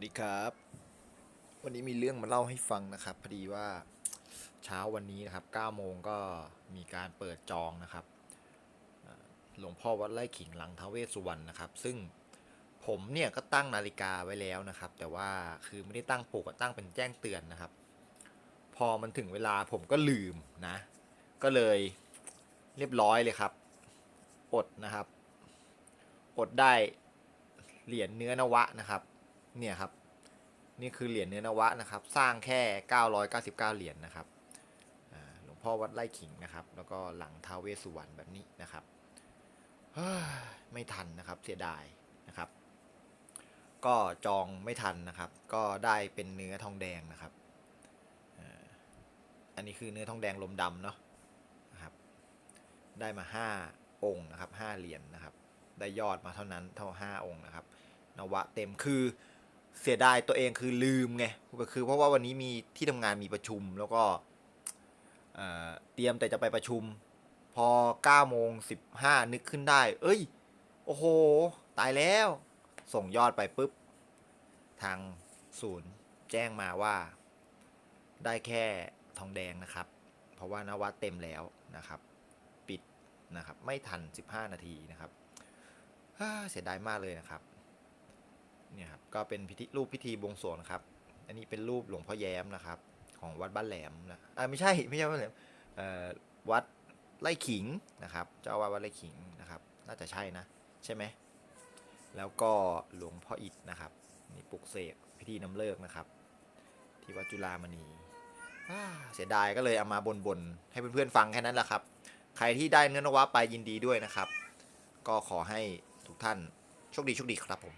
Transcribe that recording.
วัสดีครับ วันนี้มีเรื่องมาเล่าให้ฟังนะครับ พอดีว่าเช้าวันนี้นะครับ9โมงก็มีการเปิดจองนะครับหลวงพ่อวัดไร่ขิงหลังทเวสุวรรณนะครับ ซึ่งผมเนี่ยก็ตั้งนาฬิกาไว้แล้วนะครับ แต่ว่าคือไม่ได้ตั้งปลุกตั้งเป็นแจ้งเตือนนะครับ พอมันถึงเวลาผมก็ลืมนะ ก็เลยเรียบร้อยเลยครับ อดนะครับ อดได้เหรียญเนื้อนวะนะครับ เนี่ยครับ นี่คือเหรียญเนื้อนวะนะครับ สร้างแค่ 999 เหรียญนะครับหลวงพ่อวัดไร่ขิงนะครับ แล้วก็หลังท้าวเวสสุวรรณแบบนี้นะครับไม่ทันนะครับเสียดายนะครับ ก็จองไม่ทันนะครับ ก็ได้เป็นเนื้อทองแดงนะครับอันนี้คือเนื้อทองแดงลมดำเนาะนะครับ ได้มา 5 องค์นะครับ5เหรียญนะครับ ได้ยอดมาเท่านั้นเท่า 5 องค์นะครับนวะเต็มคือ เสียดายตัวเองคือลืมไงก็คือเพราะว่าวันนี้มีที่ทำงานมีประชุมแล้วก็เตรียมแต่จะไปประชุม พอ9โมง15 นึกขึ้นได้ เอ้ย โอ้โห ตายแล้ว ส่งยอดไปปุ๊บ ทางศูนย์แจ้งมาว่า ได้แค่ทองแดงนะครับ เพราะว่านวัดเต็มแล้วนะครับ ปิดนะครับ ไม่ทัน 15 นาทีนะครับเสียดายมากเลยนะครับ เนี่ยครับก็เป็นพิธีรูปพิธีบวงสรวงนะครับ อันนี้เป็นรูปหลวงพ่อแย้มนะครับ ของวัดบ้านแหลมนะอ่าไม่ใช่ไม่ใช่วัดบ้านแหลมเอ่อวัดไร่ขิงนะครับ เจ้าอาวาสวัดไร่ขิงนะครับ น่าจะใช่นะ ใช่ไหมแล้วก็หลวงพ่ออิฐนะครับนี่ปลุกเสกพิธีน้ำเลิกนะครับ ที่วัดจุฬามณีเสียดายก็เลยเอามาบนๆให้เพื่อนๆฟังแค่นั้นแหละครับ ใครที่ได้เนื้อนวะไปยินดีด้วยนะครับ ก็ขอให้ทุกท่านโชคดีโชคดีครับผม